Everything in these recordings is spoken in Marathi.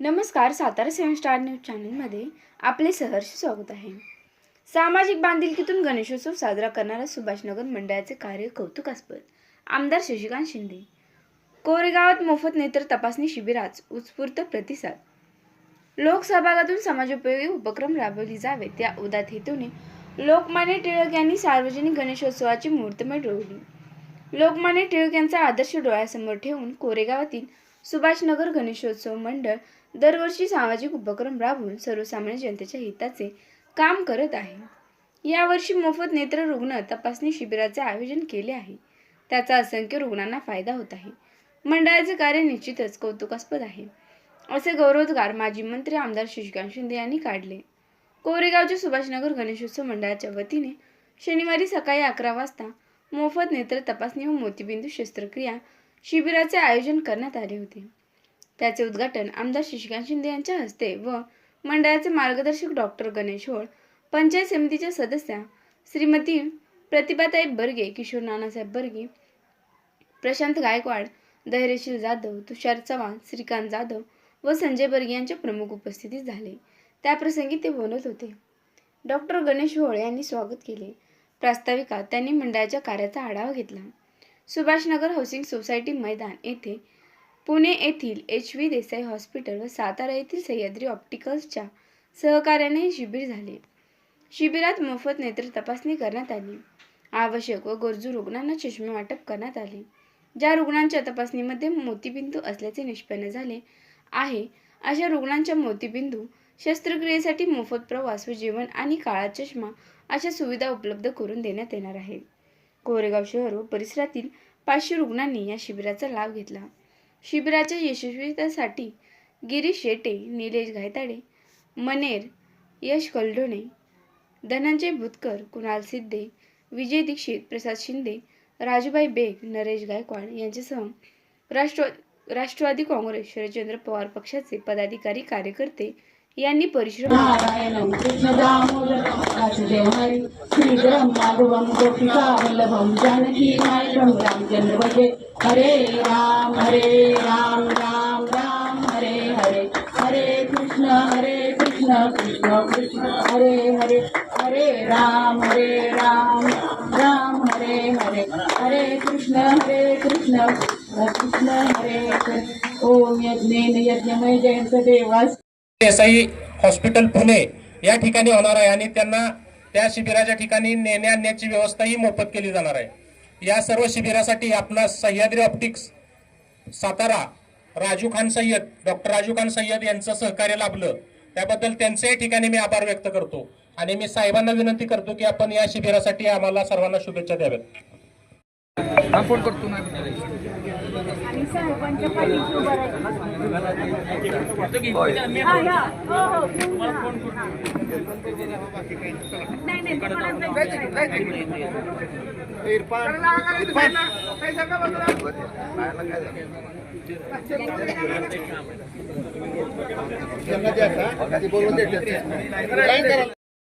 नमस्कार सातारा सेवन स्टार न्यूज चॅनलमध्ये आपले सहर्ष स्वागत आहे. सामाजिक बांधिलकीतून गणेशोत्सव साजरा करणाऱ्या सुभाषनगर मंडळाचे कार्य कौतुकास्पद. आमदार शशिकांत शिंदे. कोरेगावात मोफत नेत्र तपासणी शिबिरात उत्स्फूर्त प्रतिसाद. लोकसहभागातून समाजोपयोगी उपक्रम राबवले जावेत या उदात हेतूने लोकमान्य टिळक यांनी सार्वजनिक गणेशोत्सवाची मुहूर्तमेढ रोवली. लोकमान्य टिळक यांचा आदर्श डोळ्यासमोर ठेवून कोरेगावातील सुभाषनगर गणेशोत्सव मंडळ दरवर्षी सामाजिक उपक्रम राबवून सर्वसामान्य जनतेच्या हिताचे काम करत आहे. यावर्षी मोफत नेत्र रुग्ण तपासणी शिबिराचे आयोजन केले आहे. त्याचा असंख्य रुग्णांना फायदा होत आहे. मंडळाचे कार्य निश्चितच कौतुकास्पद आहे. असे गौरवोद्गार माजी मंत्री आमदार शशिकांत शिंदे यांनी काढले. कोरेगावच्या सुभाषनगर गणेशोत्सव मंडळाच्या वतीने शनिवारी सकाळी अकरा वाजता मोफत नेत्र तपासणी व मोतीबिंदू शस्त्रक्रिया शिबिराचे आयोजन करण्यात आले होते. त्याचे उद्घाटन आमदार शशिकांत शिंदे यांच्या हस्ते व मंडळाचे मार्गदर्शक डॉक्टर गणेश होळ पंचायत समितीच्या सदस्या श्रीमती प्रतिभाताई बर्गे किशोर नानासाहेब बर्गे प्रशांत गायकवाड धैर्यशील जाधव तुषार चव्हाण श्रीकांत जाधव व संजय बर्गे यांच्या प्रमुख उपस्थितीत झाले. त्याप्रसंगी ते बोलत होते. डॉक्टर गणेश होळ यांनी स्वागत केले. प्रास्ताविकात त्यांनी मंडळाच्या कार्याचा आढावा घेतला. सुभाषनगर हाऊसिंग सोसायटी मैदान येथे पुणे येथील एच व्ही देसाई हॉस्पिटल व सातारा येथील सह्याद्री ऑप्टिकल्सच्या सहकार्याने हे शिबिर झाले. शिबिरात मोफत नेत्र तपासणी करण्यात आली. आवश्यक व गरजू रुग्णांना चष्मे वाटप करण्यात आले. ज्या रुग्णांच्या तपासणीमध्ये मोतीबिंदू असल्याचे निष्पन्न झाले आहे अशा रुग्णांच्या मोतीबिंदू शस्त्रक्रियेसाठी मोफत प्रवास व जेवण आणि काळा चष्मा अशा सुविधा उपलब्ध करून देण्यात येणार आहे. कोरेगाव शहर व परिसरातील पाचशे रुग्णांनी या शिबिराचा लाभ घेतला. शिबिराच्या यशस्वीतेसाठी गिरीश शेटे निलेश गायताडे मनेर यश कलढोणे धनंजय भुतकर कुणाल सिद्धे विजय दीक्षित प्रसाद शिंदे राजूबाई बेग नरेश गायकवाड यांच्यासह राष्ट्र राष्ट्रवादी काँग्रेस शरदचंद्र पवार पक्षाचे पदाधिकारी कार्यकर्ते यांनी परिश्रम नारायणं कृष्णदामोदरं वासुदेव हरि श्रीधरं माधवं गोपिकावल्लभं जानकी हरे राम हरे राम राम राम हरे हरे हरे कृष्ण हरे कृष्ण कृष्ण कृष्ण हरे हरे हरे राम हरे राम राम हरे हरे हरे कृष्ण हरे कृष्ण कृष्ण हरे हरे ओम यज्ञेन यज्ञमय जयंत देवास। देसाई हॉस्पिटल पुणे या ठिकाणी होणार आहे आणि त्यांना त्या शिबिराच्या ठिकाणी नेण्या आणण्याची व्यवस्था ही मोफत केली जाणार आहे. या सर्व शिबिरासाठी आपला सह्याद्री ऑप्टिक्स सातारा राजू खान सय्यद डॉक्टर राजू खान सय्यद यांचं सहकार्य लाभलं. त्याबद्दल त्यांचे ठिकाणी मी आभार व्यक्त करतो. आणि मी साहेबांना विनंती करतो की आपण या शिबिरासाठी आम्हाला सर्वांना शुभेच्छा द्याव्यात. करतो ना. आणि साहेबांच्या पाठीशी उभं.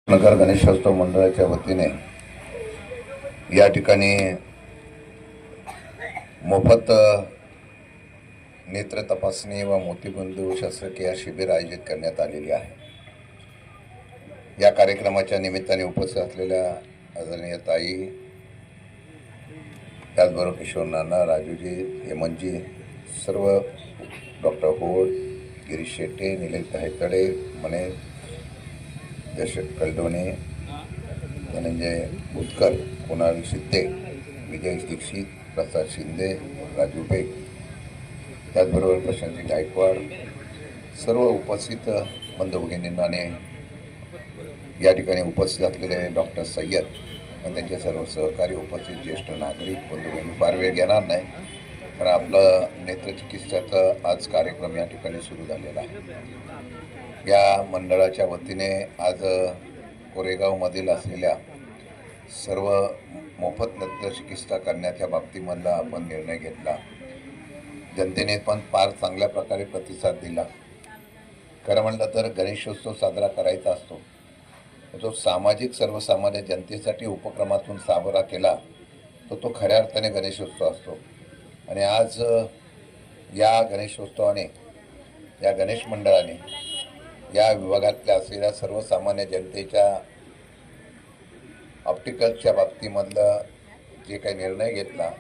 नगर गणेशोत्सव मंडळाच्या वतीने या ठिकाणी मोफत नेत्र तपासणी व मोतीबिंदू शस्त्रक्रिया शिबिर आयोजित करण्यात आलेली आहे. या कार्यक्रमाच्या निमित्ताने उपस्थित असलेल्या आदरणीय ताई त्याचबरोबर किशोर नाना राजूजी हेमंतजी सर्व डॉक्टर होड गिरीश शेट्टे निलेश गायकडे मने यश कलडोणे धनंजय भुतकर कुणाल शित्ते विजय दीक्षित प्रसाद शिंदे राजू बेग त्याचबरोबर प्रशांत गायकवाड सर्व उपस्थित बंधू या ठिकाणी उपस्थित असलेले डॉक्टर सय्यद आणि त्यांचे सर्व सहकारी उपस्थित ज्येष्ठ नागरिक बंधुभगिनी फार वेळ घेणार नाही. कारण आपलं नेत्रचिकित्साचा आज कार्यक्रम या ठिकाणी सुरू झालेला आहे. या मंडळाच्या वतीने आज कोरेगावमधील असलेल्या सर्व मोफत नृत्य चिकित्सा करण्याच्या बाबतीमधला आपण निर्णय घेतला. जनतेने पण फार चांगल्या प्रकारे प्रतिसाद दिला. खरं म्हटलं तर गणेशोत्सव साजरा करायचा असतो. जो सामाजिक सर्वसामान्य जनतेसाठी उपक्रमातून साजरा केला तर तो खऱ्या अर्थाने गणेशोत्सव असतो. आणि आज या गणेशोत्सवाने या गणेश मंडळाने या विभागातल्या असलेल्या सर्वसामान्य जनतेच्या ऑप्टिकल्सच्या बाबतीमधलं जे काही निर्णय घेतला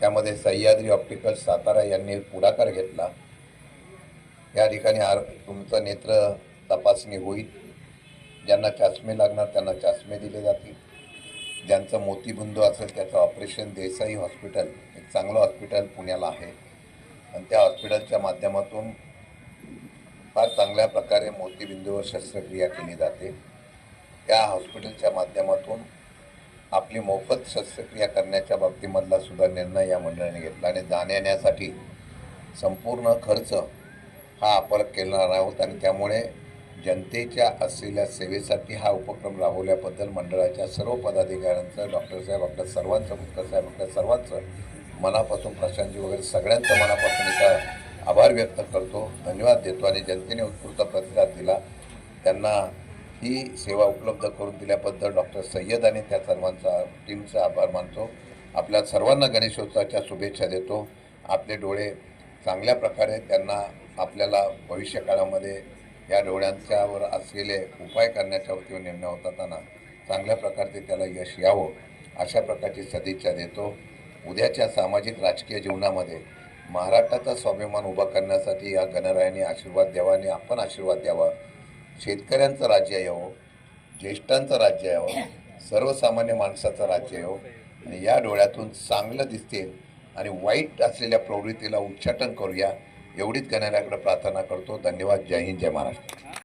त्यामध्ये सह्याद्री ऑप्टिकल्स सातारा यांनी पुढाकार घेतला. या ठिकाणी आर तुमचं नेत्र तपासणी होईल. ज्यांना चाचमे लागणार त्यांना चाचमे दिले जातील. ज्यांचं मोतीबिंदू असेल त्याचं ऑपरेशन देसाई हॉस्पिटल एक चांगलं हॉस्पिटल पुण्याला आहे. आणि त्या हॉस्पिटलच्या माध्यमातून फार चांगल्या प्रकारे मोतीबिंदूवर शस्त्रक्रिया केली जाते. त्या हॉस्पिटलच्या माध्यमातून आपली मोफत शस्त्रक्रिया करण्याच्या बाबतीमधला सुद्धा निर्णय या मंडळाने घेतला आणि जाण्यासाठी संपूर्ण खर्च हा आपण केणार आहोत आणि त्यामुळे जनतेच्या असलेल्या सेवेसाठी हा उपक्रम राबवल्याबद्दल मंडळाच्या सर्व पदाधिकाऱ्यांचं डॉक्टर साहेब आपल्या सर्वांचं मुख्य साहेब आपल्या सर्वांचं मनापासून प्रशांतजी वगैरे सगळ्यांचं मनापासून एका आभार व्यक्त करतो. धन्यवाद देतो आणि जनतेने उत्स्फूर्त प्रतिसाद दिला. त्यांना ही सेवा उपलब्ध करून दिल्याबद्दल डॉक्टर सय्यद आणि त्या सर्वांचा टीमचा आभार मानतो. आपल्या सर्वांना गणेशोत्सवाच्या शुभेच्छा देतो. आपले डोळे चांगल्या प्रकारे त्यांना आपल्याला भविष्यकाळामध्ये या डोळ्यांच्यावर असलेले उपाय करण्याच्या वतीवर नेमण्या होत असताना चांगल्या प्रकारचे त्याला यश यावं अशा प्रकारची सदिच्छा देतो. उद्याच्या सामाजिक राजकीय जीवनामध्ये महाराष्ट्राचा स्वाभिमान उभा करण्यासाठी या गणरायाने आशीर्वाद द्यावा आणि आपण आशीर्वाद द्यावा. शेतकऱ्यांचं राज्य यावं हो, ज्येष्ठांचं राज्य यावं हो, सर्वसामान्य माणसाचं राज्य यावं हो. आणि या डोळ्यातून चांगलं दिसते आणि वाईट असलेल्या प्रवृत्तीला उच्चाटन करूया. एवढीच गणरायाकडे प्रार्थना करतो. धन्यवाद. जय हिंद जय महाराष्ट्र.